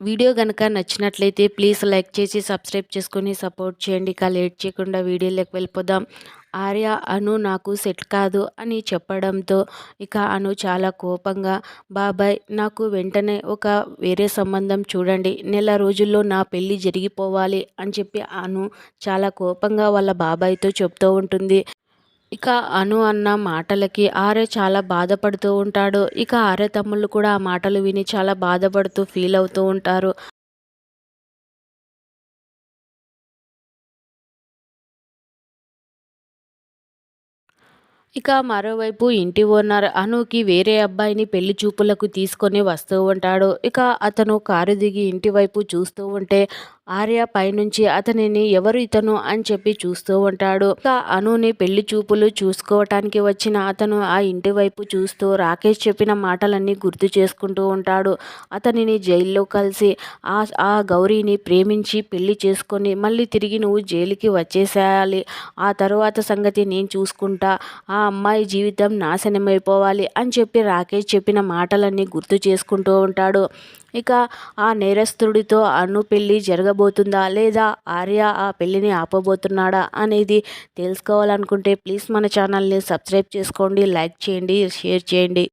Video కనుక నచ్చినట్లయితే please like చేసి సబ్స్క్రైబ్ చేసుకొని సపోర్ట్ చేయండి. ఇక లేట్ చేయకుండా వీడియోలోకి వెళ్ళిపోదాం. ఆర్య అను నాకు సెట్ కాదు అని చెప్పడంతో ఇక అను చాలా కోపంగా బాబాయ్ నాకు వెంటనే ఒక వేరే సంబంధం చూడండి. నెల రోజుల్లో నా పెళ్ళి జరిగిపోవాలి అని చెప్పి అను చాలా కోపంగా వాళ్ళ బాబాయ్తో చెప్తూ ఉంటుంది. ఇక అను అన్న మాటలకి ఆర్య చాలా బాధపడుతూ ఉంటాడు. ఇక ఆర్య తమ్ముళ్ళు కూడా ఆ మాటలు విని చాలా బాధపడుతూ ఫీల్ అవుతూ ఉంటారు. ఇక మరోవైపు ఇంటి ఓనర్ అనుకి వేరే అబ్బాయిని పెళ్ళి చూపులకు తీసుకొని వస్తూ ఉంటాడు. ఇక అతను కారు దిగి ఇంటి వైపు చూస్తూ ఉంటే ఆర్య పైనుంచి అతనిని ఎవరు ఇతను అని చెప్పి చూస్తూ ఉంటాడు. ఇక అనుని పెళ్ళి చూపులు చూసుకోవటానికి వచ్చిన అతను ఆ ఇంటి వైపు చూస్తూ రాకేష్ చెప్పిన మాటలన్నీ గుర్తు చేసుకుంటూ ఉంటాడు. అతనిని జైల్లో కలిసి ఆ ఆ గౌరీని ప్రేమించి పెళ్ళి చేసుకొని మళ్ళీ తిరిగి నువ్వు జైలుకి వచ్చేసేయాలి. ఆ తరువాత సంగతి నేను చూసుకుంటా. ఆ అమ్మాయి జీవితం నాశనమైపోవాలి అని చెప్పి రాకేష్ చెప్పిన మాటలన్నీ గుర్తు చేసుకుంటూ ఉంటాడు. ఇక ఆ నేరస్తుడితో అను పెళ్ళి జరగబోతుందా లేదా ఆర్య ఆ పెళ్ళిని ఆపబోతున్నాడా అనేది తెలుసుకోవాలనుకుంటే ప్లీజ్ మన ఛానల్ని సబ్స్క్రైబ్ చేసుకోండి లైక్ చేయండి షేర్ చేయండి.